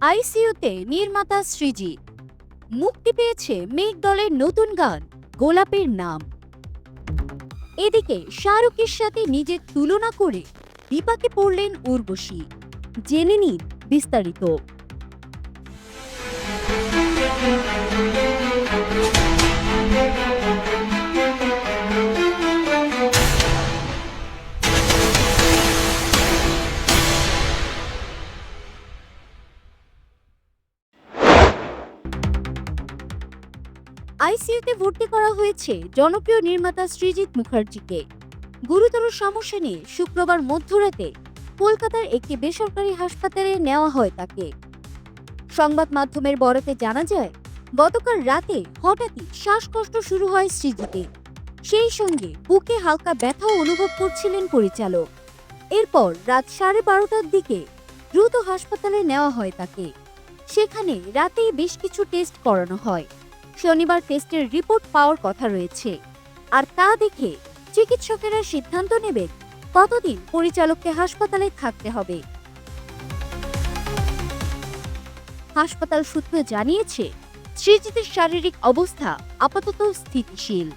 আইসিইউতে নির্মাতা সৃজিৎ মুক্তি পেয়েছে মেঘ দলের নতুন গান, গোলাপের নাম। এদিকে শাহরুখের সাথে নিজের তুলনা করে দীপাকে পড়লেন উর্বশী। জেনে নিন বিস্তারিত। আইসিইউতে ভর্তি করা হয়েছে জনপ্রিয় নির্মাতা শ্রীজিৎ মুখার্জিকে। গুরুতর সমস্যা নিয়ে শুক্রবার মধ্যরাতে কলকাতার একটি বেসরকারি হাসপাতালে নেওয়া হয় তাকে। সংবাদ মাধ্যমের বরাতে জানা যায়, গতকাল রাতে হঠাৎই শ্বাসকষ্ট শুরু হয় সৃজিতের সেই সঙ্গে বুকে হালকা ব্যথাও অনুভব করছিলেন পরিচালক। এরপর রাত সাড়ে বারোটার দিকে দ্রুত হাসপাতালে নেওয়া হয় তাকে। সেখানে রাতেই বেশ কিছু টেস্ট করানো হয়। শনিবার টেস্টের রিপোর্ট পাওয়ার কথা রয়েছে। আর তা দেখে চিকিৎসকেরা সিদ্ধান্ত নেবেন কতদিন পরিচালককে হাসপাতালে থাকতে হবে। হাসপাতাল সূত্র জানিয়েছে, সৃজিতের শারীরিক অবস্থা আপাতত স্থিতিশীল।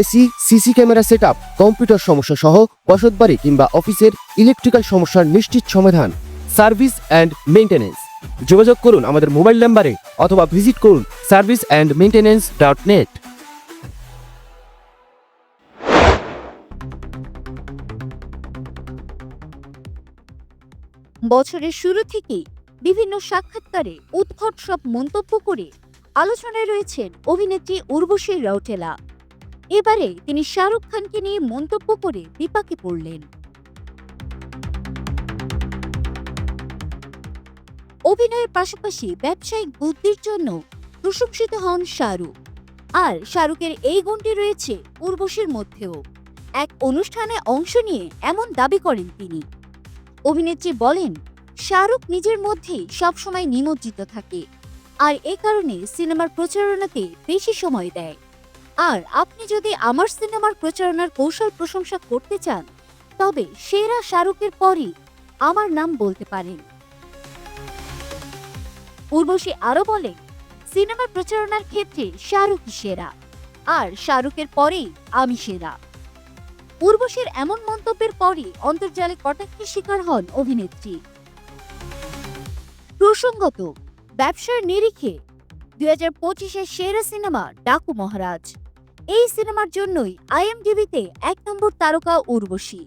AC, CC camera setup, computer সমস্যা সহ বসতবাড়ি কিংবা অফিসের ইলেকট্রিক্যাল সমস্যার নিশ্চিত সমাধান। Service and maintenance. যোগাযোগ করুন আমাদের মোবাইল নাম্বারে অথবা ভিজিট করুন service and maintenance dot net. বছরের শুরু থেকেই বিভিন্ন সাক্ষাৎকারে উদ্ভট সব মন্তব্য করে আলোচনায় রয়েছেন অভিনেত্রী উর্বশী রাউটেলা। এবারে তিনি শাহরুখ খানকে নিয়ে মন্তব্য করে বিপাকে পড়লেন। অভিনয়ের পাশাপাশি ব্যবসায়িক বুদ্ধির জন্য প্রশংসিত হন শাহরুখ। আর শাহরুখের এই গুণটি রয়েছে উর্বশীর মধ্যেও। এক অনুষ্ঠানে অংশ নিয়ে এমন দাবি করেন তিনি। অভিনেত্রী বলেন, শাহরুখ নিজের মধ্যেই সবসময় নিমজ্জিত থাকে। আর এ কারণে সিনেমার প্রচারণাতে বেশি সময় দেয়। আর আপনি যদি আমার সিনেমার প্রচারণার কৌশল প্রশংসা করতে চান, তবে সেরা শাহরুখের পরই আমার নাম বলতে পারেন। উর্বশী আরও বলে সিনেমার প্রচারণার ক্ষেত্রে শাহরুখই সেরা, আর শাহরুখের পরেই আমি সেরা। উর্বশীর এমন মন্তব্যের পরই অন্তর্জালে কটাক্ষের শিকার হন অভিনেত্রী। প্রসঙ্গত, ব্যবসার নিরিখে দুই হাজার পঁচিশের সেরা সিনেমা ডাকু মহারাজ। এই সিনেমার জন্যই আইএমডিবিতে এক নম্বর তারকা উর্বশী।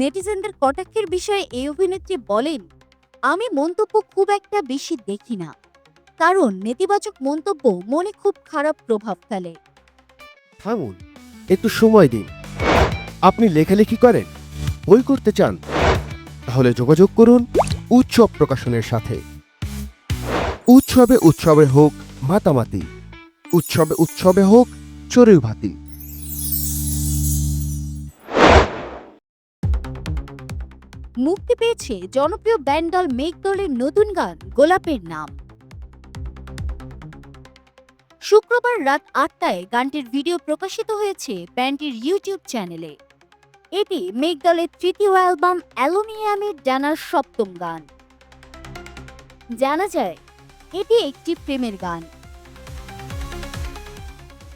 নেটিজেনদের কটাক্ষের বিষয়ে এই অভিনেত্রী বলেন আমি মন্তব্য খুব একটা বেশি দেখি না। কারণ নেতিবাচক মন্তব্য মনে খুব খারাপ প্রভাব ফেলে। থামুন, একটু সময় দিন। আপনি লেখালেখি করেন, বই করতে চান, তাহলে যোগাযোগ করুন উৎসব প্রকাশনের সাথে। উৎসবে উৎসবে হোক মাতামাতি, উৎসবে উৎসবে হোক চড়ুই ভাতি। মুক্তি পেয়েছে জনপ্রিয় ব্যান্ড দল মেঘ দলের নতুন গান, গোলাপের নাম। শুক্রবার রাত আটটায় গানটির ভিডিও প্রকাশিত হয়েছে ব্যান্ডটির ইউটিউব চ্যানেলে। এটি মেঘ দলের তৃতীয় অ্যালবাম অ্যালুমিনিয়ামের ডানার সপ্তম গান। জানা যায়, এটি একটি প্রেমের গান।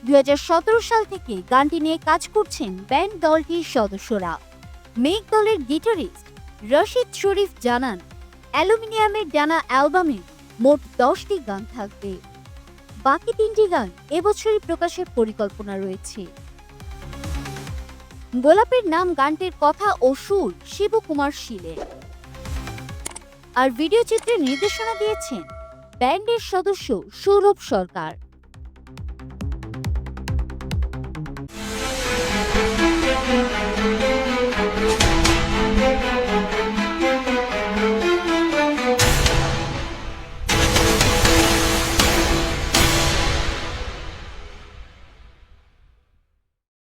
দু হাজার সতেরো সাল থেকে গানটি নিয়ে কাজ করছেন ব্যান্ড দলটির সদস্যরা। মেঘ দলের গিটারিস্ট রশিদ শরীফ জানান, অ্যালুমিনিয়ামের ডানা অ্যালবামে মোট দশটি গান থাকবে। বাকি তিনটি গান এবছরই প্রকাশের পরিকল্পনা রয়েছে। গোলাপের নাম গানটির কথা ও সুর শিবকুমার শিলের। আর ভিডিও চিত্রের নির্দেশনা দিয়েছেন ব্যান্ডের সদস্য সৌরভ সরকার।